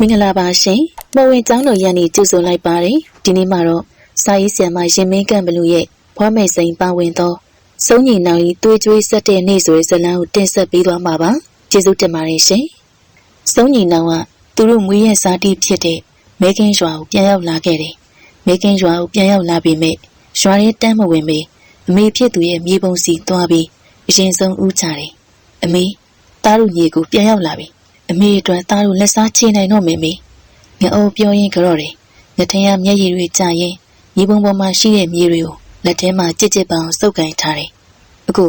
မင်္ဂလာပါရှင်။မဝင်ကျောင်းတော်ရန်နေကြိုဆိုလိုက်ပါတယ်။ဒီနေ့မှာတော့စာရေးဆရာမရင်မင်းကန့်ဘလူရဲ့ဖွားမဲ့စိန်ပါဝင်သောစုံညီနောင်ဤသွေးကြွေးဆက်တဲ့နေ့ဆိုတဲ့ဇာတ်လမ်းကိုတင်ဆက်ပေးသွားမှာပါ။ကျေးဇူးတင်ပါတယ်ရှင်။စုံညီနောင်ကသူတို့မွေးရဲ့စားတိဖြစ်တဲ့မဲကင်းရွာကိုပြန်ရောက်လာခဲ့တယ်။မဲကင်းရွာကိုပြန်ရောက်လာပြီးမြဲရွာရဲတန်းမဝင်မေအမေဖြစ်သူရဲ့မြေပုံစီသွားပြီးအရင်ဆုံးဦးချတယ်။အမေသားတို့ညီကိုပြန်ရောက်လာပြီ။ အမေအတွက်သားတို့လက်စားချေနိုင်တော့မေမေ။ငအိုးပြောရင်ကြော့တယ်။ငထင်ရမျက်ရည်တွေကြာရင်မြေပုံပေါ်မှာရှိတဲ့မြေတွေကိုလက်ထဲမှာကြစ်ကြစ်ပအောင်စုပ်ကိုင်ထားတယ်။အခု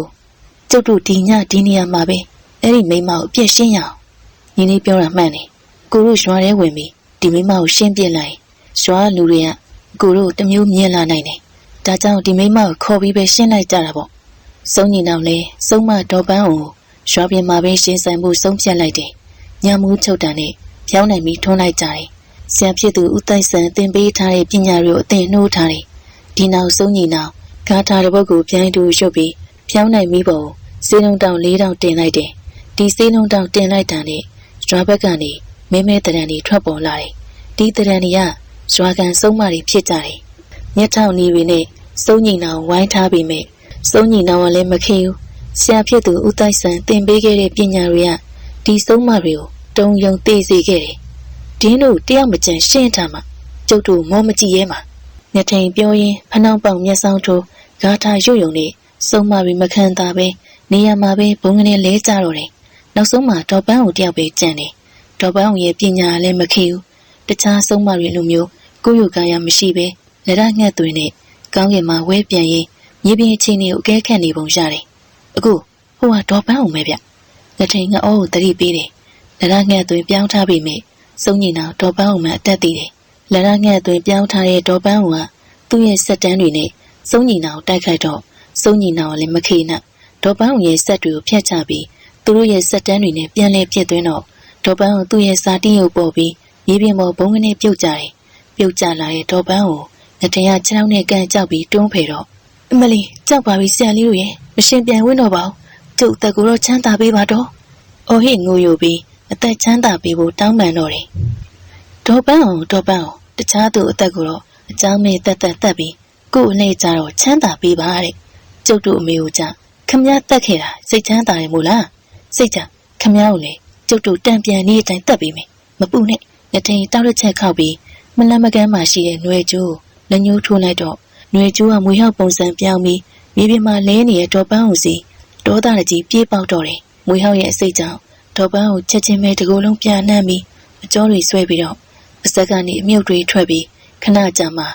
ကျုပ်တို့ဒီညဒီနေရာမှာပဲအဲ့ဒီမိန်းမကိုအပြစ်ရှင်းရအောင်။ညီလေးပြောတာမှန်တယ်။ကိုတို့ရွာထဲဝင်ပြီးဒီမိန်းမကိုရှင်းပြလိုက်ရွာလူတွေကကိုတို့တမျိုးမြင်လာနိုင်တယ်။ဒါကြောင့်ဒီမိန်းမကိုခေါ်ပြီးပဲရှင်းလိုက်ကြတာပေါ့။စုံညီနောင်လဲစုံမတော်ပန်းအောင်ကိုရွာပြင်မှာပဲရှင်းဆိုင်မှုဆုံးဖြတ်လိုက်တယ်။ ညမူးချုပ်တန်နဲ့ဖြောင်းနိုင်ပြီးထွန်းလိုက်ကြတယ်။ဆရာဖြစ်သူဦးတိုက်ဆန်တင်ပေးထားတဲ့ပညာတွေကိုအသင်နှိုးထားတယ်။ဒီနောက်စုံညီနောင်ဂါထာတစ်ပုဒ်ကိုပြန်တူရွတ်ပြီးဖြောင်းနိုင်ပြီးပုံစေးလုံးတောင်၄တောင်တင်လိုက်တယ်။ဒီစေးလုံးတောင်တင်လိုက်တာနဲ့ရွာဘက်ကနေမဲမဲတရံတွေထွက်ပေါ်လာတယ်။ဒီတရံတွေကရွာကန်စုံမတွေဖြစ်ကြတယ်။မျက်ထောင်နီးတွေနဲ့စုံညီနောင်ဝိုင်းထားပြီးမြဲစုံညီနောင်ကလည်းမခင်ဘူးဆရာဖြစ်သူဦးတိုက်ဆန်သင်ပေးခဲ့တဲ့ပညာတွေက ဒီဆုံးမတွေကိုတုံယုံသိစေခဲ့တယ်။ဒင်းတို့တယောက်မကျန်ရှင်းထားမှကျုပ်တို့မောမကြည့်ရဲမှာညထိန်ပြောရင်းဖနှောင်းပေါင်မျက်စောင်းထိုးဂါထာရွတ်ယုံနဲ့ဆုံးမပြီးမခံတာပဲနေရာမှာပဲဘုံကနေလဲကြတော့တယ်။နောက်ဆုံးမှာဒေါ်ပန်းကိုတယောက်ပဲကြံတယ်။ဒေါ်ပန်းရဲ့ပညာလည်းမခေဘူး။တခြားဆုံးမတွေလိုမျိုးကိုယ့်ယူကာယမရှိပဲလက်ရငှက်သွင်းနဲ့ကောင်းကင်မှာဝဲပြန်ရင်မြေပြင်အခြေအနေကိုအကဲခတ်နေပုံရတယ်။အခုဟိုကဒေါ်ပန်းအောင်ပဲဗျ။ လက်ထိန်ငအောကိုတတိပေးတယ်။လက်ရငှက်သွင်းပြောင်းထားပြီးမြဲစုံညင်အောင်ဒေါ်ပန်းအောင်မှအတက်တည်တယ်။လက်ရငှက်သွင်းပြောင်းထားတဲ့ဒေါ်ပန်းအောင်ကသူ့ရဲ့စက်တန်းတွေနဲ့စုံညင်အောင်တိုက်ခိုက်တော့စုံညင်အောင်လည်းမခေနဲ့ဒေါ်ပန်းအောင်ရဲ့စက်တွေကိုဖျက်ချပြီးသူတို့ရဲ့စက်တန်းတွေနဲ့ပြန်လဲပြစ်သွင်းတော့ဒေါ်ပန်းအောင်သူ့ရဲ့စာတိရုပ်ပေါ်ပြီးမြေပြင်ပေါ်ဘုံကနေပြုတ်ကြတယ်။ပြုတ်ကျလာတဲ့ဒေါ်ပန်းကိုလက်ထရခြေထောက်နဲ့ကန်ကြောက်ပြီးတွန်းဖယ်တော့အမလီကြောက်ပါပြီဆရာလေးတို့ရဲ့မရှင်ပြန်ဝင်းတော့ပါဘူး ကျုပ်အသက်ကိုတော့ချမ်းသာပေးပါတော့။အော်ဟစ်ငိုယိုပြီးအသက်ချမ်းသာပေးဖို့တောင်းပန်တော့တယ်။ဒေါ်ပန်းအောင်ဒေါ်ပန်းအောင်တခြားသူအသက်ကိုတော့အချောင်းနဲ့တက်တက်တက်ပြီးကို့အနဲ့ကြတော့ချမ်းသာပေးပါတဲ့။ကျုပ်တို့အမေကိုကြခမည်းတက်ခဲ့တာစိတ်ချမ်းသာတယ်မို့လား။စိတ်ချခမည်းကိုလေကျုပ်တို့တံပြန်နေတဲ့အတိုင်းတက်ပေးမယ်။မပူနဲ့ငထိန်တောက်တစ်ချက်ခောက်ပြီးမလန့်မကန်းမှရှိတဲ့နှွေကျိုးလက်ညှိုးထိုးလိုက်တော့နှွေကျိုးကမွေဟောက်ပုံစံပြောင်းပြီးမြေပြင်မှာလဲနေတဲ့ဒေါ်ပန်းအောင်စီ ဒေါသတကြီးပြေးပေါက်တော့တယ်မွေဟောက်ရဲ့အစိတ်ကြောင့်ဒေါ်ပန်းကိုချက်ချင်းပဲတကူလုံးပြန်နှမ်းပြီးအကျောတွေဆွဲပြီးတော့အစက်ကနေအမြုပ်တွေထွက်ပြီးခဏကြာမှ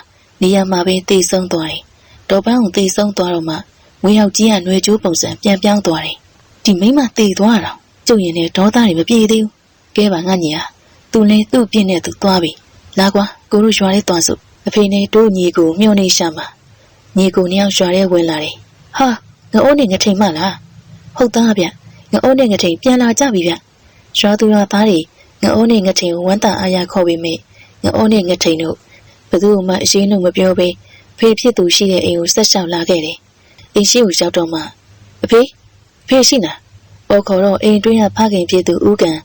နေရာမှာပဲတိတ်ဆုံးသွားတယ်ဒေါ်ပန်းကိုတိတ်ဆုံးသွားတော့မှမွေဟောက်ကြီးကຫນွေကျိုးပုံစံပြန်ပြောင်းသွားတယ်ဒီမိမတိတ်သွားတော့ကျုပ်ရင်လည်းဒေါသတွေမပြေသေးဘူးကဲပါငါညီဟာသူလည်းသူ့ပြင်းနဲ့သူသွားပြီလာကွာကိုတို့ရွာလေးသွားစို့အဖေနဲ့တို့ညီကိုမျှော်နေရှာမှာညီကိုနှစ်ယောက်ရွာထဲဝင်လာတယ်ဟာငအိုးနဲ့ငထိန်မလား ဟုတ်သားဗျငအိုးနဲ့ငထိန်ပြန်လာကြပြီဗျရွာသူရွာသားတွေငအိုးနဲ့ငထိန်ကိုဝမ်းသာအားရခေါ်ပေမဲ့ငအိုးနဲ့ငထိန်တို့ဘသူ့မှအရှင်းလို့မပြောဘဲဖေဖြစ်သူရှိတဲ့အိမ်ကိုဆက်လျှောက်လာခဲ့တယ်အိမ်ရှိကိုရောက်တော့မှအဖေအဖေရှိလားပေါ်ခေါ်တော့အိမ်တွင်းကဖခင်ဖြစ်သူဦးကန်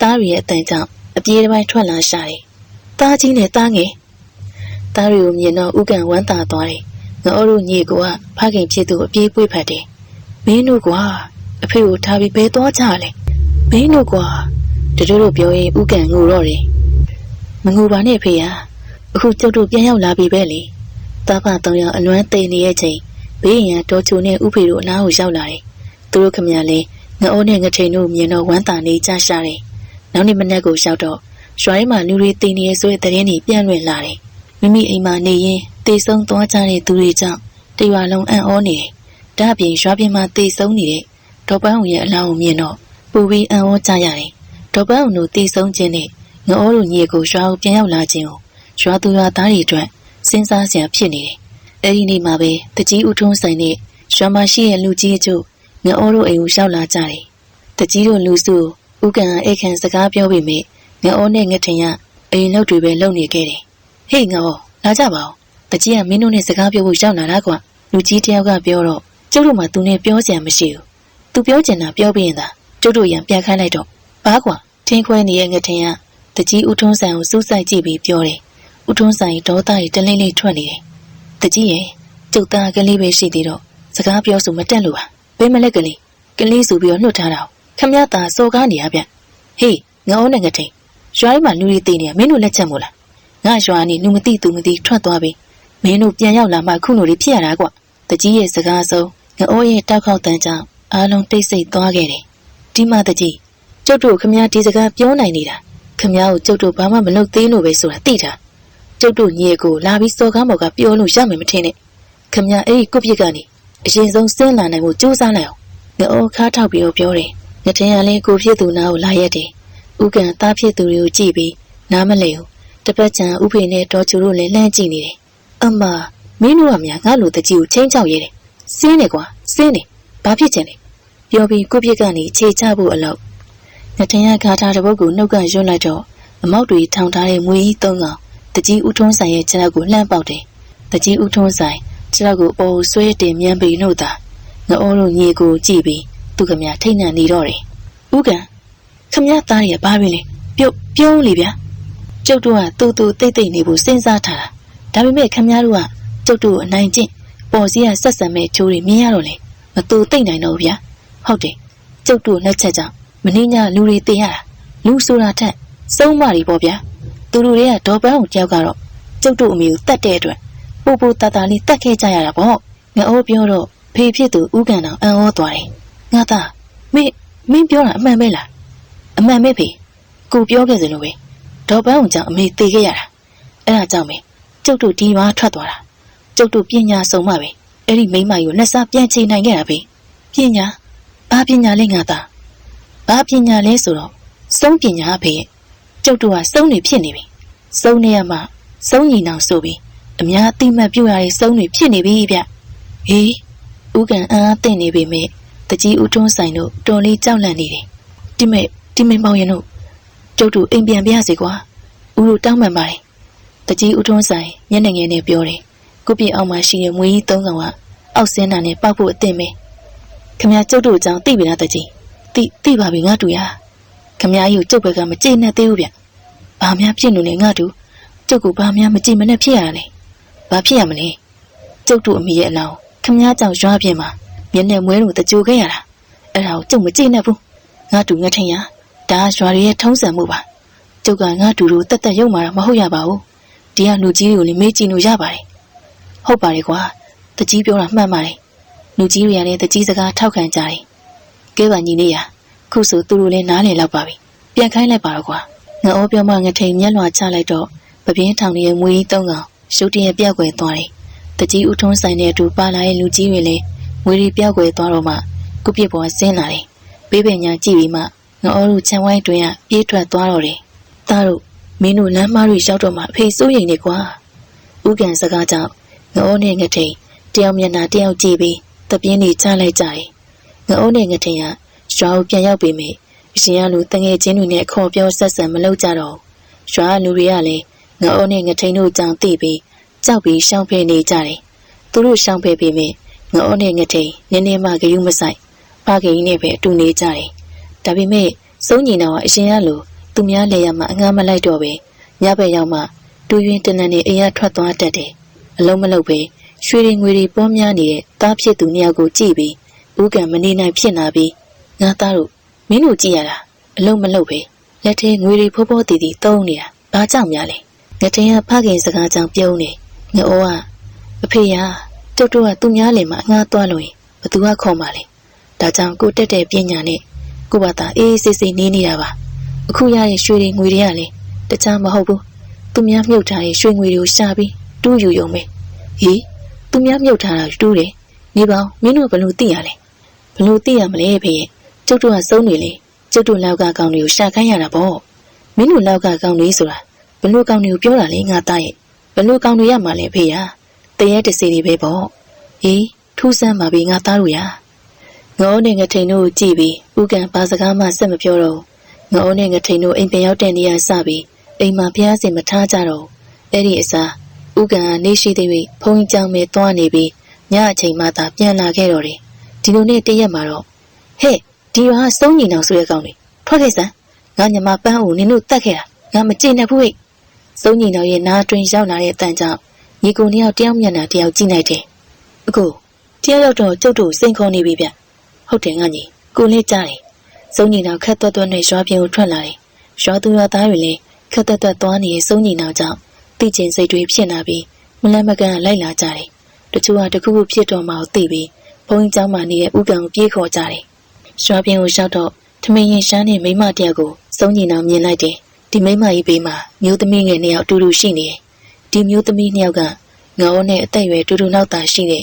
သားရရဲ့အတန်ကြောင့်အပြေးတစ်ပိုင်းထွက်လာရှာတယ်။သားကြီးနဲ့သားငယ်သားရီကိုမြင်တော့ဥကန်ဝမ်းသာသွားတယ်။ငါတို့ညီကိုကဖခင်ဖြစ်သူအပြေးပွေ့ဖတ်တယ်။မင်းတို့ကွာ အဖေကိုထားပြီးဘဲသွားကြလဲ။မင်းတို့ကွာတတို့တို့ပြောရင်ဥကန်ငိုတော့တယ်။မငိုပါနဲ့ဖေဟာအခုကျုပ်တို့ပြန်ရောက်လာပြီပဲလေ။သားဖတောင်ရောက်အလွမ်းသိနေရဲ့ချိန်ဘေးရင်တော်ချိုနဲ့ဥဖေတို့အနားကိုရောက်လာတယ်။သူတို့ခမရလဲငအိုးနဲ့ငထိန်တို့မြင်တော့ဝမ်းသာနေကြရှာတယ်။နောက်နေ့မနက်ကိုရောက်တော့ရွာထဲမှာလူတွေတည်နေရဲဆိုတဲ့သတင်းတွေပြန့်လွင့်လာတယ်။မိမိအိမ်မှာနေရင်တေဆုံးသွားကြတဲ့သူတွေကြောင့်တရွာလုံးအံ့ဩနေတယ်။ဒါ့အပြင်ရွာပြင်မှာတေဆုံးနေတဲ့ ဒေါ်ပန်းအောင်ရဲ့အလောင်းကိုမြင်တော့ပူပြီးအံ့ဩကြရတယ်။ဒေါ်ပန်းအောင်တို့တေဆုံးခြင်းနဲ့ငအိုးတို့ညီကိုရွာကိုပြန်ရောက်လာခြင်းကိုရွာသူရွာသားတွေအတွက်စဉ်းစားစရာဖြစ်နေတယ်။အဲဒီနေ့မှာပဲတကြီးဦးထွန်းဆိုင်နဲ့ရွာမှာရှိတဲ့လူကြီးအချို့ငအိုးတို့အိမ်ကိုရောက်လာကြတယ်။တကြီးတို့လူစုဥကန်အိတ်ခံစကားပြောပြီးမြငအိုးနဲ့ငထင်ရအိမ်လောက်တွေပဲလုံနေခဲ့တယ်။ဟေ့ငါဟောလာကြပါဦး။တကြီးကမင်းတို့နဲ့စကားပြောဖို့ရောက်လာတာကွာ။လူကြီးတယောက်ကပြောတော့ကျုပ်တို့မှသူနဲ့ပြောစရာမရှိဘူး။ သူပြောချင်တာပြောပြီးရင်သာကျုပ်တို့ရန်ပြန်ခိုင်းလိုက်တော့ဘာကွာထင်းခွဲနေတဲ့ငထင်ရတကြီးဦးထွန်းဆိုင်ကိုစူးစိုက်ကြည့်ပြီးပြောတယ်ဦးထွန်းဆိုင်ဒေါသတွေတလိမ့်လိမ့်ထွက်နေတယ်တကြီးရဲ့ကျုပ်သားကလေးပဲရှိသေးတော့စကားပြောဆိုမတက်လို့ပါဘယ်မလဲကလေးကလေးဆိုပြီးတော့နှုတ်ထားတာခမရတာစော်ကားနေရဗျဟေးငါအိုးနဲ့ငထိန်ရွာထဲမှာလူတွေတည်နေရမင်းတို့လက်ချက်မို့လားငါရွာနေလူမသိသူမသိထွက်သွားပြီမင်းတို့ပြန်ရောက်လာမှခုလိုတွေဖြစ်ရတာကွတကြီးရဲ့စကားဆုံးငါအိုးရဲ့တောက်ခေါက်တန်ကြောင့် အားလုံးတိတ်ဆိတ်သွားခဲ့တယ်ဒီမှတကြီးကျုပ်တို့ခမရဒီစကားပြောနိုင်နေတာခမရကိုကျုပ်တို့ဘာမှမလုပ်သေးလို့ပဲဆိုတာသိတာကျုပ်တို့ညီကိုလာပြီးစော်ကားမော်ကပြောလို့ရမယ်မထင်နဲ့ခမရအဲ့ဒီကုတ်ပြစ်ကနေအရင်ဆုံးဆင်းလာနိုင်ဖို့ကြိုးစားလိုက်အောင်ငါအိုးခါထောက်ပြီးတော့ပြောတယ်ငထင်ရလဲကိုဖြစ်သူနာကိုလာရက်တယ်ဥကန်သားဖြစ်သူတွေကိုကြည့်ပြီးနားမလဲဘူးတပတ်ချံဥဖေနဲ့ဒေါ်ချူတို့လည်းလှမ်းကြည့်နေတယ်အမမင်းတို့ကများငါ့လိုတကြီးကိုချင်းချောက်ရဲတယ်စင်းနေကွာစင်းနေ ဘာဖြစ်ချင်လဲပြောပြီးကိုပြစ်ကနေခြေချဖို့အလောက်ငထင်ရခါထားတဲ့ဘုတ်ကိုနှုတ်ကရွတ်လိုက်တော့အမောက်တွေထောင်ထားတဲ့မွေကြီးသုံးကောင်တကြီးဥထုံးဆိုင်ရဲ့ခြေထောက်ကိုလှမ်းပေါက်တယ်တကြီးဥထုံးဆိုင်ခြေထောက်ကိုအိုးဆွဲတင်မြန်းပြီးနှုတ်တာငအိုးတို့ညီကိုကြည့်ပြီးသူကမြထိတ်နှံနေတော့တယ်ဥကန်ခမရသားရဘာပြီလဲပြုတ်ပြုံးလေဗျာကျုပ်တို့ကတူတူတိတ်တိတ်နေဖို့စဉ်းစားထားတာဒါပေမဲ့ခမရတို့ကကျုပ်တို့အနိုင်ကျင့်ပေါ်စီကဆက်ဆံမဲ့ချိုးတွေမြင်ရတော့လေ မတူတိတ်နိုင်တော့ဘူးဗျာဟုတ်တယ်ကျုပ်တို့လက်ချက်ကြောင့်မင်းညာလူတွေတင်ရတာလူဆိုတာထက်စုံးမတွေပေါ့ဗျာသူတို့တွေကဒေါ်ပန်းကိုတယောက်ကတော့ကျုပ်တို့အမေကိုတတ်တဲ့အတွက်ပူပူတတလေးတတ်ခဲ့ကြရတာပေါ့ငအိုးပြောတော့ဖေဖြစ်သူဥကန်တော်အံ့ဩသွားတယ်ငါသားမင်းမင်းပြောတာအမှန်ပဲလားအမှန်ပဲဖေကိုပြောခဲ့စလို့ပဲဒေါ်ပန်းအောင်ကြောင့်အမေသေခဲ့ရတာအဲ့ဒါကြောင့်ပဲကျုပ်တို့ဒီမှာထွက်သွားတာကျုပ်တို့ပညာစုံမှပဲ အဲ့ဒီမိမကြီးကိုလက်စားပြန်ချိန်နိုင်ခဲ့တာပဲပညာဘာပညာလဲငါသားဘာပညာလဲဆိုတော့စုံပညာဖေရဲ့ကျုပ်တို့ကစုံနေဖြစ်နေပြီစုံနေရမှစုံညီနောင်ဆိုပြီးအများအသိမှတ်ပြုရတဲ့စုံတွေဖြစ်နေပြီဗျဟေးဥကန်အားအသင့်နေပေမဲ့တကြီးဦးတွန်းဆိုင်တို့တော်လေးကြောက်လန့်နေတယ်တိမဲ့တိမဲ့မောင်ရင်တို့ကျုပ်တို့အိမ်ပြန်ပြရစီကွာဦးတို့တောင်းပန်ပါတယ်တကြီးဦးတွန်းဆိုင်မျက်နှာငယ်နဲ့ပြောတယ် ကုပြအောက်မှာရှိတဲ့မွေးကြီးသုံးကောင်ကအောက်ဆင်းတာနဲ့ပောက်ဖို့အသင့်ပဲခမရကျုပ်တို့အကြောင်းသိပြီလားတကြီးသိသိပါပြီငါတူရခမရကြီးကိုကျုပ်ဘက်ကမကြိတ်နဲ့သေးဘူးဗျဘာများဖြစ်လို့လဲငါတူကျုပ်ကဘာများမကြိတ်မနဲ့ဖြစ်ရတာလဲဘာဖြစ်ရမလဲကျုပ်တို့အမိရဲ့အလောင်းခမည်းကြောင့်ရွာပြင်းမှာမျက်နှာမွဲလို့တကြိုခဲ့ရတာအဲ့ဒါကိုကျုပ်မကြည့်နဲ့ဘူးငါတူငထင်ရဒါရွာတွေရဲ့ထုံးစံမှုပါကျုပ်ကငါတူတို့တက်တက်ရုံမာတာမဟုတ်ရပါဘူးဒီကလူကြီးတွေကိုလည်းမေးကြည့်လို့ရပါတယ် ဟုတ်ပါတယ်ကွာတကြီးပြောတာမှန်ပါတယ်လူကြီးတွေကလည်းတကြီးစကားထောက်ခံကြတယ်ကဲပါညီလေးရခုဆိုသူတို့လည်းနားလည်လောက်ပါပြီပြန်ခိုင်းလိုက်ပါတော့ကွာငါဩပြောမှငထိန်မျက်လွှာချလိုက်တော့ပပြင်းထောင်ရဲ့မွေးကြီးသုံးကောင်ရှုပ်တရက်ပြောက်ွယ်သွားတယ်တကြီးဦးထွန်းဆိုင်တဲ့အတူပါလာတဲ့လူကြီးတွေလည်းငွေရီပြောက်ွယ်သွားတော့မှကုပြစ်ပေါ်ဆင်းလာတယ်ပေးပညာကြည့်ပြီးမှငအောတို့ချမ်းဝိုင်းတွင်ကပြေးထွက်သွားတော့တယ်သားတို့မင်းတို့လမ်းမတွေရောက်တော့မှအဖေစိုးရိမ်နေကွာဥကန်စကားကြောင့် ငအိုးနဲ့ငထိန်တယောက်မျက်နှာတယောက်ကြည့်ပြီးတပြင်းနေချလိုက်ကြတယ်ငအိုးနဲ့ငထိန်ကရွာကိုပြန်ရောက်ပြီမေအရှင်ကလူတငယ်ချင်းတွေနဲ့ခေါ်ပြောဆက်ဆံမလုပ်ကြတော့ရွာလူတွေကလည်းငအိုးနဲ့ငထိန်တို့ကြောင့်သိပြီးကြောက်ပြီးရှောင်ဖယ်နေကြတယ်သူတို့ရှောင်ဖယ်ပြီးမြငအိုးနဲ့ငထိန်နင်းနေမှဂယုမဆိုင်ဖခင်ကြီးနဲ့ပဲအတူနေကြတယ်ဒါပေမဲ့စုံညီတော်ကအရှင်ရလိုသူများလေရမှအငှားမလိုက်တော့ပဲညဘက်ရောက်မှတူရင်တနန်နေအိမ်ရထွက်သွားတတ်တယ် အလုံးမလုံးပဲရွှေတွေငွေတွေပေါများနေတဲ့သားဖြစ်သူနှစ်ယောက်ကိုကြည့်ပြီးဥကံမနေနိုင်ဖြစ်လာပြီးငါသားတို့မင်းတို့ကြည့်ရတာအလုံးမလုံးပဲလက်ထဲငွေတွေဖိုးဖိုးတီတီတုံးနေတာဘာကြောင့်များလဲငတင်ကဖခင်စကားကြောင့်ပြုံးနေငအိုးကအဖေရကျုပ်တို့ကသူများလင်မှာငှားသွားလို့ရင်ဘသူကခေါ်ပါလဲဒါကြောင့်ကိုတက်တဲ့ပညာနဲ့ကိုဘာသာအေးအေးဆေးဆေးနေနေတာပါအခုရတဲ့ရွှေတွေငွေတွေကလည်းတခြားမဟုတ်ဘူးသူများမြုပ်ထားတဲ့ရွှေငွေတွေကိုရှာပြီး တူးယူရုံပဲဟေးသူများမြုပ်ထားတာတူးတယ်နေပေါင်းမင်းတို့ဘလို့သိရလဲဘလို့သိရမလဲဖေရဲ့ကျုပ်တို့ကစုံနေလေကျုပ်တို့လောက်ကကောင်တွေကိုရှာခိုင်းရတာပေါ့မင်းတို့လောက်ကကောင်တွေဆိုတာဘလို့ကောင်တွေကိုပြောတာလေငါသားရဲ့ဘလို့ကောင်တွေရမှာလဲဖေရတရဲတစီတွေပဲပေါ့ဟေးထူးဆန်းပါပြီငါသားတို့ရငေါနဲ့ငထိန်တို့ကိုကြည့်ပြီးဥကန်ဘာစကားမှဆက်မပြောတော့ငေါနဲ့ငထိန်တို့အိမ်ပြန်ရောက်တဲ့နေရာစပြီးအိမ်မှာဖျားစင်မထားကြတော့အဲ့ဒီအစား ဥကန်ကနေရှိသေးပြီးဖုန်းကြောင်မဲ့သွားနေပြီးညအချိန်မှသာပြန်လာခဲ့တော့တယ်ဒီလိုနဲ့တရက်မှာတော့ဟဲ့ဒီရွာစုံညီနောင်ဆိုတဲ့ကောင်တွေထွက်ခဲ့စမ်းငါညမပန်းဦးနင်တို့တတ်ခဲ့တာငါမကြည့်နဲ့ဘူးဟဲ့စုံညီတော်ရဲ့နားတွင်ရောက်လာတဲ့အတန်ကြောင့်ညီကိုနှစ်ယောက်တယောက်မျက်နှာတယောက်ကြည့်လိုက်တယ်အကိုတယောက်ရောက်တော့ကျုပ်တို့စိန်ခေါ်နေပြီဗျဟုတ်တယ်ငါညီကိုလေးကြားတယ်စုံညီတော်ခက်သွက်သွက်နဲ့ရွာပြင်ကိုထွက်လာတယ်ရွာသူရွာသားတွေလည်းခက်သွက်သွက်သွားနေတဲ့စုံညီတော်ကြောင့် သိကျင်စိတ်တွေဖြစ်လာပြီးမလန့်မကန့်လိုက်လာကြတယ်။တချို့ကတခုခုဖြစ်တော့မှသိပြီးဘုန်းကြီးကျောင်းမှာနေတဲ့ဥကံကိုပြေးခေါ်ကြတယ်။ရွှာပြင်ကိုရောက်တော့ထမင်းရင်ရှားနဲ့မိမတယောက်ကိုစုံညီနောင်မြင်လိုက်တယ်။ဒီမိမကြီးဘေးမှာမျိုးသမီးငယ်နှစ်ယောက်အတူတူရှိနေတယ်။ဒီမျိုးသမီးနှစ်ယောက်ကငေါနဲ့အသက်အရွယ်တူတူနောက်သာရှိတဲ့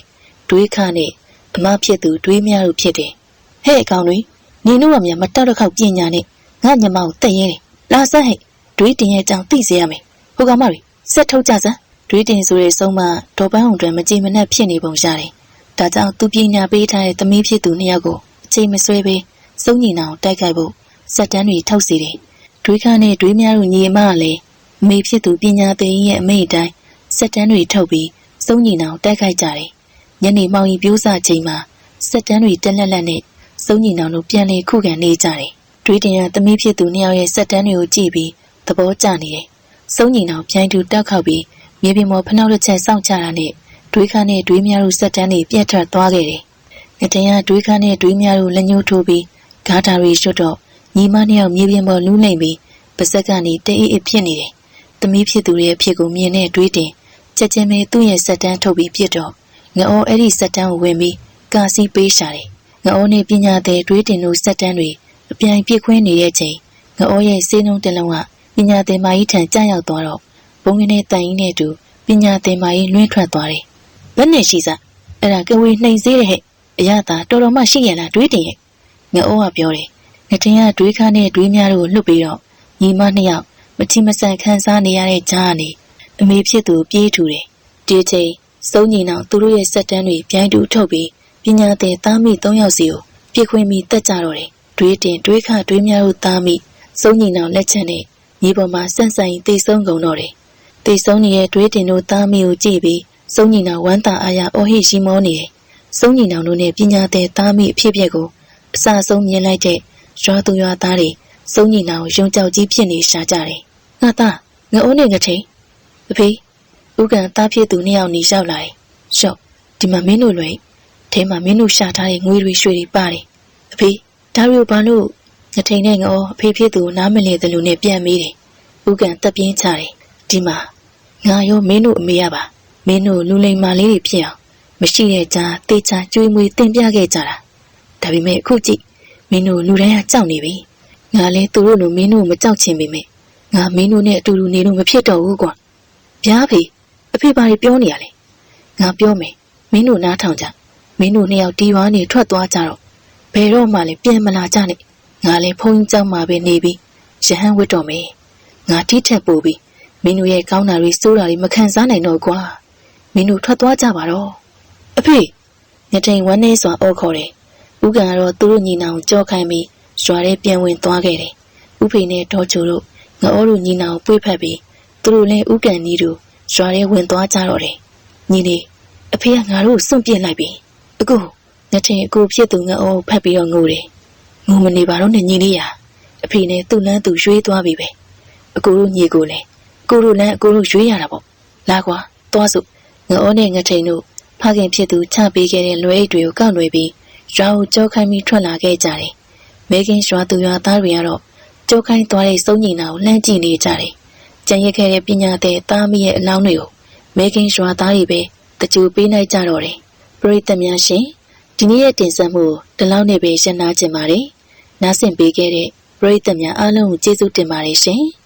ဒွေးခနဲ့အမဖြစ်သူဒွေးများတို့ဖြစ်တယ်။ဟဲ့အကောင်တွေညီတို့ကများမတောက်တခေါက်ပညာနဲ့ငါညမကိုတက်ရဲတယ်။လာစမ်းဟဲ့ဒွေးတင်ရဲ့အကြောင်းသိစေရမယ်။ဟိုကောင်မတွေ စက်ထုတ်ကြစမ်းတွေးတင်ဆိုတဲ့ဆုံးမဒေါ်ပန်းုံတွင်မကြည်မနှက်ဖြစ်နေပုံရတယ်ဒါကြောင့်သူပညာပေးထားတဲ့သမီးဖြစ်သူနှစ်ယောက်ကိုအချိန်မဆွဲပဲစုံညီနောင်တိုက်ခိုက်ဖို့စက်တန်းတွေထုတ်စီတယ်တွေးခါနဲ့တွေးများတို့ညီအမကလည်းအမေဖြစ်သူပညာသိရင်ရဲ့အမေအတိုင်းစက်တန်းတွေထုတ်ပြီးစုံညီနောင်တိုက်ခိုက်ကြတယ်ညနေမောင်ကြီးပြိုးစားချိန်မှာစက်တန်းတွေတက်လက်လက်နဲ့စုံညီနောင်တို့ပြန်လေခုခံနေကြတယ်တွေးတင်ရသမီးဖြစ်သူနှစ်ယောက်ရဲ့စက်တန်းတွေကိုကြည့်ပြီးသဘောကျနေတယ် စုံညီနောင်ပြိုင်တူတောက်ခောက်ပြီးမြေပြင်ပေါ်ဖနှောက်လက်ချက်စောင့်ကြတာနဲ့တွေးခါနဲ့တွေးများတို့စက်တန်းတွေပြတ်ထွက်သွားခဲ့တယ်ငတရတွေးခါနဲ့တွေးများတို့လက်ညှိုးထိုးပြီးဂါတာတွေရွတ်တော့ညီမနှစ်ယောက်မြေပြင်ပေါ်လူးနိုင်ပြီးပါဇက်ကနေတေးအေးအေးဖြစ်နေတယ်။သမီးဖြစ်သူရဲ့အဖြစ်ကိုမြင်တဲ့တွေးတင်ချက်ချင်းပဲသူ့ရဲ့စက်တန်းထုတ်ပြီးပြစ်တော့ငအောအဲ့ဒီစက်တန်းကိုဝင်ပြီးကာစီပေးရှာတယ်။ငအောနဲ့ပညာတဲ့တွေးတင်တို့စက်တန်းတွေအပြိုင်ပြစ်ခွင်းနေတဲ့ချိန်ငအောရဲ့စေးနှုံးတလုံးက ပညာတဲ့မာကြီးထံကြားရောက်သွားတော့ဘုံငင်းနဲ့တိုင်ကြီးနဲ့တူပညာတဲ့မာကြီးလွှင့်ထွက်သွားတယ်။ဘယ်နဲ့ရှိစားအဲ့ဒါကဝေနှိမ်စေးတဲ့ဟဲ့အရသာတော်တော်မှရှိရလားတွေးတင်ရဲ့ငအိုးကပြောတယ်ငတင်ကတွေးခါနဲ့တွေးများတို့ကိုလှုပ်ပြီးတော့ညီမနှစ်ယောက်မချီမဆန်ခန်းစားနေရတဲ့ကြားကနေအမေဖြစ်သူပြေးထူတယ်ဒီချိန်စုံညီနောင်သူတို့ရဲ့စက်တန်းတွေပြိုင်တူထုတ်ပြီးပညာတဲ့သားမိ၃ယောက်စီကိုပြစ်ခွင်းပြီးတက်ကြတော့တယ်တွေးတင်တွေးခတွေးများတို့သားမိစုံညီနောင်လက်ချက်နဲ့ ညီပေါ်မှာဆန့်ဆိုင်တိတ်ဆုံးကုန်တော့တယ်တိတ်ဆုံးနေတဲ့တွေးတင်တို့သားမိကိုကြည့်ပြီးစုံညီနောင်ဝမ်းသာအားရအော်ဟစ်ရှိမောနေတယ်စုံညီနောင်တို့နဲ့ပညာတဲ့သားမိအဖြစ်အပျက်ကိုအစဆုံးမြင်လိုက်တဲ့ရွာသူရွာသားတွေစုံညီနာကိုယုံကြောက်ကြီးဖြစ်နေရှာကြတယ်။ငါသားငါအိုးနေငထိန်အဖေဥကန်သားဖြစ်သူနှစ်ယောက်နေရောက်လာတယ်။ရှော့ဒီမှာမင်းတို့လွယ်ထဲမှာမင်းတို့ရှာထားတဲ့ငွေတွေရွှေတွေပါတယ်။အဖေဒါရီကိုဘာလို့ ငထိန်နဲ့ငါအဖေဖြစ်သူနားမလည်သလိုနဲ့ပြန်မေးတယ်။ဥကန်တက်ပြင်းချတယ်။ဒီမှာငါရောမင်းတို့အမေရပါမင်းတို့လူလိမ်မာလေးတွေဖြစ်အောင်မရှိတဲ့ကြားတေချာကျွေးမွေးတင်ပြခဲ့ကြတာဒါပေမဲ့အခုကြည့်မင်းတို့လူတိုင်းကကြောက်နေပြီငါလဲသူတို့လိုမင်းတို့မကြောက်ချင်ပေမဲ့ငါမင်းတို့နဲ့အတူတူနေလို့မဖြစ်တော့ဘူးကွာဗျာဖေအဖေဘာတွေပြောနေရလဲငါပြောမယ်မင်းတို့နားထောင်ကြမင်းတို့နှစ်ယောက်တီးဝါနေထွက်သွားကြတော့ဘယ်တော့မှလည်းပြန်မလာကြနဲ့ ငါလည်းဖုန်းကြောက်မှာပဲနေပြီးရဟန်းဝတ်တော်မယ်ငါတိထက်ပို့ပြီးမင်းတို့ရဲ့ကောင်းတာတွေစိုးတာတွေမခံစားနိုင်တော့ကွာမင်းတို့ထွက်သွားကြပါတော့အဖေညတိန်ဝမ်းနေစွာအော်ခေါ်တယ်ဥကန်ကတော့သူတို့ညီနောင်ကြောခိုင်းပြီးရွာထဲပြန်ဝင်သွားခဲ့တယ်။ဥဖေနဲ့ဒေါ်ချိုတို့ငအိုးတို့ညီနောင်ပွေ့ဖက်ပြီးသူတို့လည်းဥကန်ကြီးတို့ရွာထဲဝင်သွားကြတော့တယ်။ညီလေးအဖေကငါတို့စွန့်ပြစ်လိုက်ပြီ။အခုငထင်အကိုဖြစ်သူငအိုးဖက်ပြီးတော့ငိုတယ်။ ငိုမနေပါတော့နဲ့ညီလေးရ။အဖေနဲ့သူ့လမ်းသူရွှေ့သွားပြီပဲ။အကိုတို့ညီကိုလည်းအကိုတို့လမ်းအကိုတို့ရွှေ့ရတာပေါ့။လာကွာသွားစို့ငအိုးနဲ့ငထင်တို့ဖခင်ဖြစ်သူချပေးခဲ့တဲ့လွယ်အိတ်တွေကိုကောက်လွယ်ပြီးရွာကိုကြောခိုင်းပြီးထွက်လာခဲ့ကြတယ်။မဲကင်းရွာသူရွာသားတွေကတော့ကြောခိုင်းသွားတဲ့စုံညီနာကိုလှမ်းကြည့်နေကြတယ်။ကြံရခဲ့တဲ့ပညာတဲ့သားမရဲ့အလောင်းတွေကိုမဲကင်းရွာသားတွေပဲတကြိုပေးလိုက်ကြတော့တယ်။ပရိသတ်များရှင် ဒီနေ့ရဲ့တင်ဆက်မှုဒီလောက်နဲ့ပဲရှင်းနာခြင်းပါတယ်။နားဆင်ပေးခဲ့တဲ့ပရိသတ်များအားလုံးကိုကျေးဇူးတင်ပါတယ်ရှင်။